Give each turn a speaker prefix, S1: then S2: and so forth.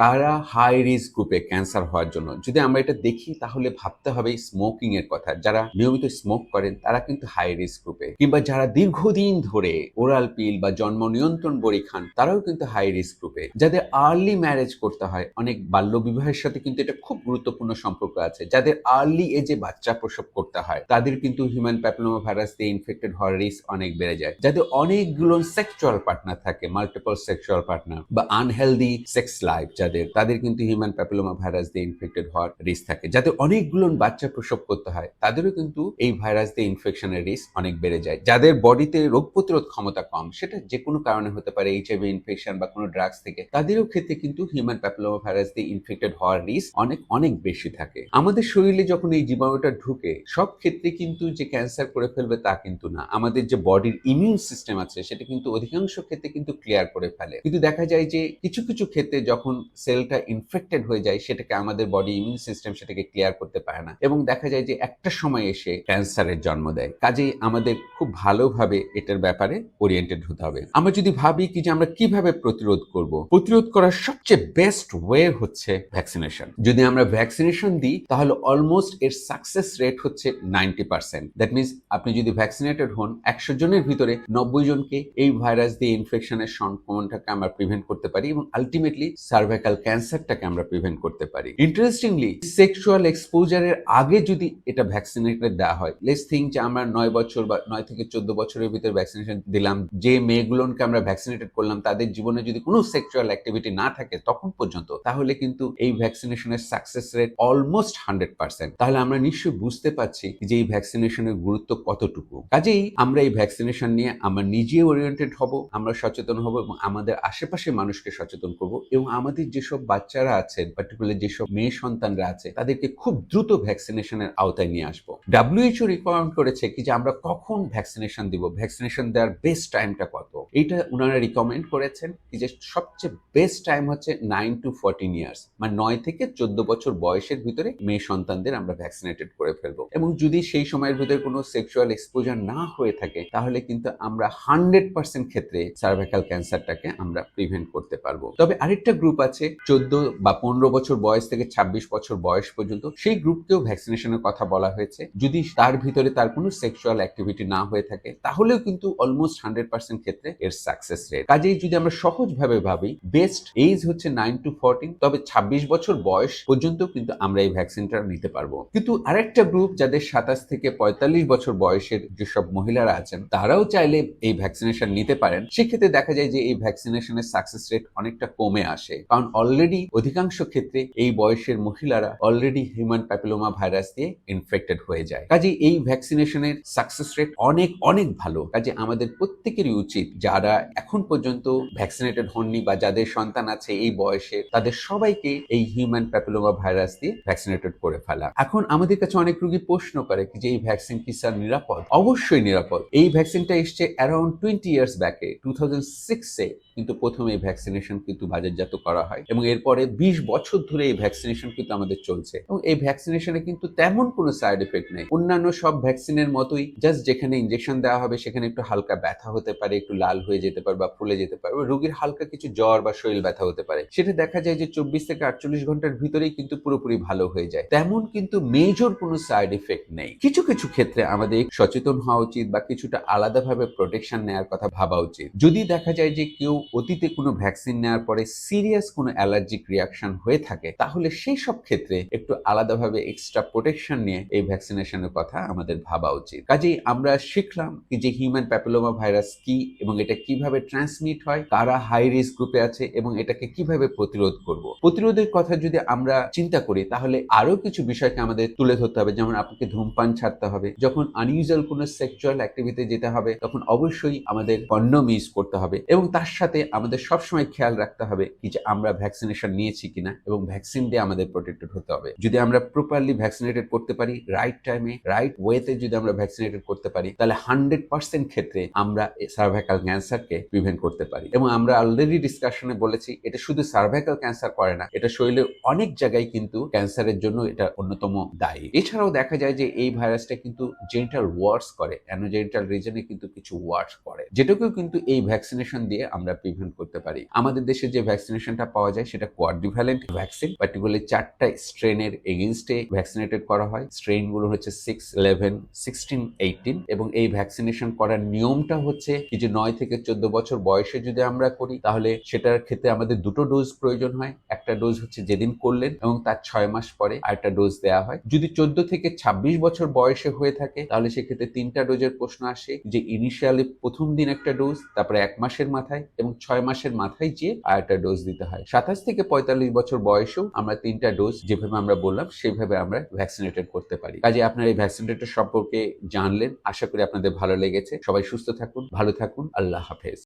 S1: কারা high risk গ্রুপে cancer হওয়ার জন্য। যদি আমরা এটা দেখি, তাহলে ভাবতে হবে স্মোকিং এর কথা। যারা নিয়মিত স্মোক করেন, তারা কিন্তু হাই রিস্ক গ্রুপে কিংবা যারা দীর্ঘদিন ধরে ওরাল পিল বা জন্ম নিয়ন্ত্রণ বড়ি খান, তারাও কিন্তু হাই রিস্ক গ্রুপে যাদের আর্লি ম্যারেজ করতে হয়, অনেক বাল্য বিবাহের সাথে কিন্তু এটা খুব গুরুত্বপূর্ণ সম্পর্ক আছে। যাদের আর্লি এজে বাচ্চা প্রসব করতে হয়, তাদের কিন্তু হিউম্যান প্যাপিলোমা ভাইরাস দিয়ে ইনফেক্টেড হওয়ার রিস্ক অনেক বেড়ে যায়। যাদের অনেকগুলো সেক্সুয়াল পার্টনার থাকে মাল্টিপল সেক্সুয়াল পার্টনার বা আনহেলদি সেক্স লাইফ যাদের তাদের কিন্তু হিউম্যান প্যাপিলোমা ভাইরাস দিয়ে ইনফেক্টেড হওয়ার রিস্ক থাকে। যাদের অনেকগুলো বাচ্চা প্রসব করতে হয়, তাদেরও কিন্তু এই ভাইরাস দিয়ে ইনফেকশনের রিস্ক অনেক বেড়ে যায়। যাদের বডিতে রোগ প্রতিরোধ ক্ষমতা কম, সেটা যে কোনো কারণে হতে পারে এইচআইভি ইনফেকশন বা কোনো ড্রাগস থেকে, তাদেরও ক্ষেত্রে কিন্তু হিউম্যান প্যাপিলোমা ভাইরাস দিয়ে ইনফেক্টেড হওয়ার রিস্ক অনেক অনেক বেশি থাকে। আমাদের শরীরে যখন এই জীবাণুটা ঢুকে, সব ক্ষেত্রে কিন্তু যে ক্যান্সার করে ফেলবে তা কিন্তু না। আমাদের যে বডির ইমিউন সিস্টেম আছে, সেটা কিন্তু অধিকাংশ ক্ষেত্রে কিন্তু ক্লিয়ার করে ফেলে। কিন্তু দেখা যায় যে কিছু কিছু ক্ষেত্রে যখন সেলটা ইনফেক্টেড হয়ে যায়, সেটাকে আমাদের বডি ইমিউন সিস্টেম সেটাকে ক্লিয়ার করতে পারে না। এবং দেখা যায় যে একটা সময় এসে ক্যান্সারের জন্ম দেয়। কাজেই আমাদের খুব ভালোভাবে এটার ব্যাপারে ওরিয়েন্টেড হতে হবে। আমরা যদি ভাবি কি যে আমরা কীভাবে প্রতিরোধ করব, প্রতিরোধ করার সবচেয়ে বেস্ট ওয়ে হচ্ছে ভ্যাকসিনেশন যদি আমরা ভ্যাকসিনেশন দিই, তাহলে অলমোস্ট এর সাকসেস রেট হচ্ছে নাইনটি পার্সেন্ট দ্যাট মিনস আপনি যদি ভ্যাকসিনেটেড হন, একশো জনের ভিতরে নব্বই জনকে এই ভাইরাস দিয়ে ইনফেকশনের সংক্রমণটাকে আমরা প্রিভেন্ট করতে পারি এবং আলটিমেটলি সার্ভাইকাল ক্যান্সারটাকে আমরা প্রিভেন্ট করতে পারি। ইন্টারেস্টিংলি সেক্সুয়াল এক্সপোজারের আগে যদি এটা ভ্যাকসিনেটেড দেওয়া হয় লেস থিঙ্ক যে আমরা নয় বছর বা নয় থেকে চোদ্দ বছরের ভিতরে ভ্যাকসিনেশন দিলাম, যে মেয়েগুলোকে আমরা ভ্যাকসিনেটেড করলাম, তাদের জীবনে যদি কোনো সেক্সুয়াল অ্যাক্টিভিটি না থাকে তখন পর্যন্ত, তাহলে কিন্তু এই ভ্যাকসিনেশনের success rate almost hundred percent তাহলে আমরা নিশ্চয়ই বুঝতে পারছি যে এই ভ্যাকসিনেশনের গুরুত্ব কতটুকু। কাজেই আমরা এই ভ্যাকসিনেশন নিয়ে আমরা নিজে ওরিয়েন্টেড হব, আমরা সচেতন হব এবং আমাদের আশেপাশে মানুষকে সচেতন করব এবং আমাদের যেসব বাচ্চারা আছেন পার্টিকুলার যেসব মেয়ে সন্তানরা আছে, তাদেরকে খুব দ্রুত ভ্যাকসিনেশনের আওতায় নিয়ে আসব। ডাব্লিউএইচও রিকমেন্ড করেছে কি যে আমরা কখন ভ্যাকসিনেশন দিব? ভ্যাকসিনেশন দেওয়ার বেস্ট টাইমটা কত? এইটা ওনারা রিকমেন্ড করেছেন কি যে সবচেয়ে বেস্ট টাইম হচ্ছে নাইন টু ফোরটিন ইয়ার্স মানে নয় থেকে চোদ্দ বছর বয়সের ভিতরে মেয়ে সন্তানদের আমরা ভ্যাকসিনেটেড করে ফেলব। এবং যদি সেই সময়ের ভিতরে কোনো সেক্সুয়াল এক্সপোজার না হয়ে থাকে, তাহলে কিন্তু আমরা হান্ড্রেড পার্সেন্ট ক্ষেত্রে সার্ভাইকাল ক্যান্সারটাকে আমরা প্রিভেন্ট করতে পারব। তবে আরেকটা গ্রুপ আছে চোদ্দ বা পনেরো বছর বয়স থেকে ছাব্বিশ বছর বয়স পর্যন্ত সেই গ্রুপকেও ভ্যাকসিনেশনের কথা বলা হয়েছে। যদি তার ভিতরে তার কোনো সেক্সুয়াল অ্যাক্টিভিটি না হয়ে থাকে, তাহলেও কিন্তু অলমোস্ট হান্ড্রেড পার্সেন্ট ক্ষেত্রে এর সাকসেস রেট কাজেই যদি আমরা সহজভাবে ভাবি বেস্ট এজ হচ্ছে নাইন টু ফোরটিন তবে ছাব্বিশ বছর বয়স পর্যন্ত কিন্তু আমরা এই ভ্যাকসিনটা নিতে পারব। কিন্তু আরেকটা গ্রুপ যাদের সাতাশ থেকে পঁয়তাল্লিশ বছর বয়সের যেসব মহিলারা আছেন, তারাও চাইলে এই ভ্যাকসিনেশন নিতে পারেন। সেক্ষেত্রে দেখা যায় যে এই ভ্যাকসিনেশনের সাকসেস রেট অনেকটা কমে আসে। কারণ অলরেডি অধিকাংশ ক্ষেত্রে এই বয়সের মহিলারা অলরেডি হিউম্যান প্যাপিলোমা ভাইরাস দিয়ে ইনফেক্টেড হয়ে যায়। কাজে এই ভ্যাকসিনেশনের সাকসেস রেট অনেক অনেক ভালো। কাজে আমাদের প্রত্যেকেরই উচিত যারা এখন পর্যন্ত ভ্যাকসিনেটেড হননি বা যাদের সন্তান আছে এই বয়সে, তাদের সবাইকে এই হিউম্যান প্যাপিলোমা ভাইরাস দিয়ে ভ্যাকসিনেটেড করে ফেলা। এখন আমাদের কাছে অনেক রোগী প্রশ্ন করে যে এই ভ্যাকসিন কি স্যার নিরাপদ? অবশ্যই নিরাপদ। এই ভ্যাকসিনটা এসছে অ্যারাউন্ড টোয়েন্টি ইয়ার্স ব্যাকে টু থাউজেন্ড সিক্সে কিন্তু প্রথমে এই ভ্যাকসিনেশন কিন্তু বাজারজাত করা হয় এবং এরপরে বিশ বছর ধরে এই ভ্যাকসিনেশন কিন্তু আমাদের চলছে। এবং এই ভ্যাকসিনেশনে কিন্তু তেমন কোনো সাইড এফেক্ট নেই। অন্যান্য সব ভ্যাকসিনের মতোই জাস্ট যেখানে ইঞ্জেকশন দেওয়া হবে সেখানে একটু হালকা ব্যথা হতে পারে, একটু লাল হয়ে যেতে পারে বা ফুলে যেতে পারে। রোগীর হালকা কিছু জ্বর বা শরীর ব্যথা হতে পারে। সেটা দেখা যায় যে চব্বিশ থেকে আটচল্লিশ ঘণ্টার ভিতরেই কিন্তু পুরোপুরি ভালো হয়ে যায়। তেমন কিন্তু মেজর কোনো সাইড এফেক্ট নেই। কিছু কিছু ক্ষেত্রে আমাদের সচেতন হওয়া উচিত বা কিছুটা আলাদাভাবে প্রোটেকশন নেওয়ার কথা ভাবা উচিত। যদি দেখা যায় যে কেউ অতীতে কোনো ভ্যাকসিন নেওয়ার পরে সিরিয়াস কোনো অ্যালার্জিক রিয়াকশন হয়ে থাকে, তাহলে সেই সব ক্ষেত্রে একটু আলাদাভাবে এক্সট্রা প্রোটেকশন নিয়ে এই ভ্যাকসিনেশনের কথা আমাদের ভাবা উচিত। কাজেই আমরা শিখলাম যে হিউম্যান প্যাপিলোমা ভাইরাস কি এবং এটা কীভাবে ট্রান্সমিট হয়, কারা হাই রিস্ক গ্রুপে আছে এবং এটাকে কীভাবে প্রতিরোধ করব। প্রতিরোধের কথা যদি আমরা চিন্তা করি, তাহলে আরও কিছু বিষয়কে আমাদের তুলে ধরতে হবে, যেমন আপনাকে ধূমপান ছাড়তে হবে, যখন আনইউজুয়াল কোনো সেক্সুয়াল অ্যাক্টিভিটি যেতে হবে, তখন অবশ্যই আমাদের কন্ডম ইউজ করতে হবে এবং তার সাথে আমাদের সবসময় খেয়াল রাখতে হবে কি যে আমরা ভ্যাকসিনেশন নিয়েছি কিনা এবং ভ্যাকসিন দিয়ে আমাদের প্রোটেক্টেড হতে হবে। যদি আমরা প্রপারলি ভ্যাকসিনেটেড করতে পারি রাইট টাইমে রাইট ওয়েতে যদি আমরা ভ্যাকসিনেটেড করতে পারি, তাহলে হান্ড্রেড পার্সেন্ট ক্ষেত্রে আমরা সার্ভাইকাল ক্যান্সারকে প্রিভেন্ট করতে পারি। এবং আমরা অলরেডি ডিসকাশনে বলেছি, এটা শুধু সার্ভাইকাল ক্যান্সার করে না, এটা শরীরের অনেক জায়গায় কিন্তু ক্যান্সারের জন্য এটা অন্যতম দায়ী। এছাড়াও দেখা যায় যে এই ভাইরাসটা কিন্তু জেনিটাল ওয়ার্স করে অ্যানোজেনিটাল রিজনে কিন্তু কিছু ওয়ার্স করে, যেটাকেও কিন্তু এই ভ্যাকসিনেশন দিয়ে আমরা প্রিভেন্ট করতে পারি। আমাদের দেশে যে ভ্যাকসিনেশনটা পাওয়া যায়, সেটা কোয়াড্রিভ্যালেন্ট ভ্যাকসিন পার্টিকুলারলি চারটা স্ট্রেনের এগেনস্টে ভ্যাকসিনেটেড করা হয়। স্ট্রেনগুলো হচ্ছে সিক্স ইলেভেন সিক্সটিন এইটিন এবং এই ভ্যাকসিনেশন করার নিয়মটা হচ্ছে কি যে নয় থেকে চোদ্দ বছর বয়সে যদি আমরা করি, তাহলে সেটার ক্ষেত্রে আমাদের দুটো ডোজ প্রয়োজন হয়। একটা ডোজ হচ্ছে যেদিন করলেন এবং তার ছয় মাস পরে আরেকটা ডোজ দেওয়া হয়। যদি চোদ্দ থেকে ছাব্বিশ বছর বয়সে হয়ে থাকে, তাহলে সেক্ষেত্রে তিনটা ডোজের প্রশ্ন আসে যে ইনিশিয়ালি প্রথম দিন একটা ডোজ তারপরে এক মাসের মাথায় এবং ছয় মাসের মাথায় যে আরেকটা ডোজ দিতে হয়। সাতাশ থেকে পঁয়তাল্লিশ বছর বয়সেও আমরা তিনটা ডোজ যেভাবে আমরা বললাম, সেভাবে আমরা ভ্যাকসিনেটেড করতে পারি। কাজে আপনার এই ভ্যাকসিনেটেড সম্পর্কে জানলেন। আশা করি আপনাদের ভালো লেগেছে। সবাই সুস্থ থাকুন, ভালো থাকুন। আল্লাহ হাফেজ।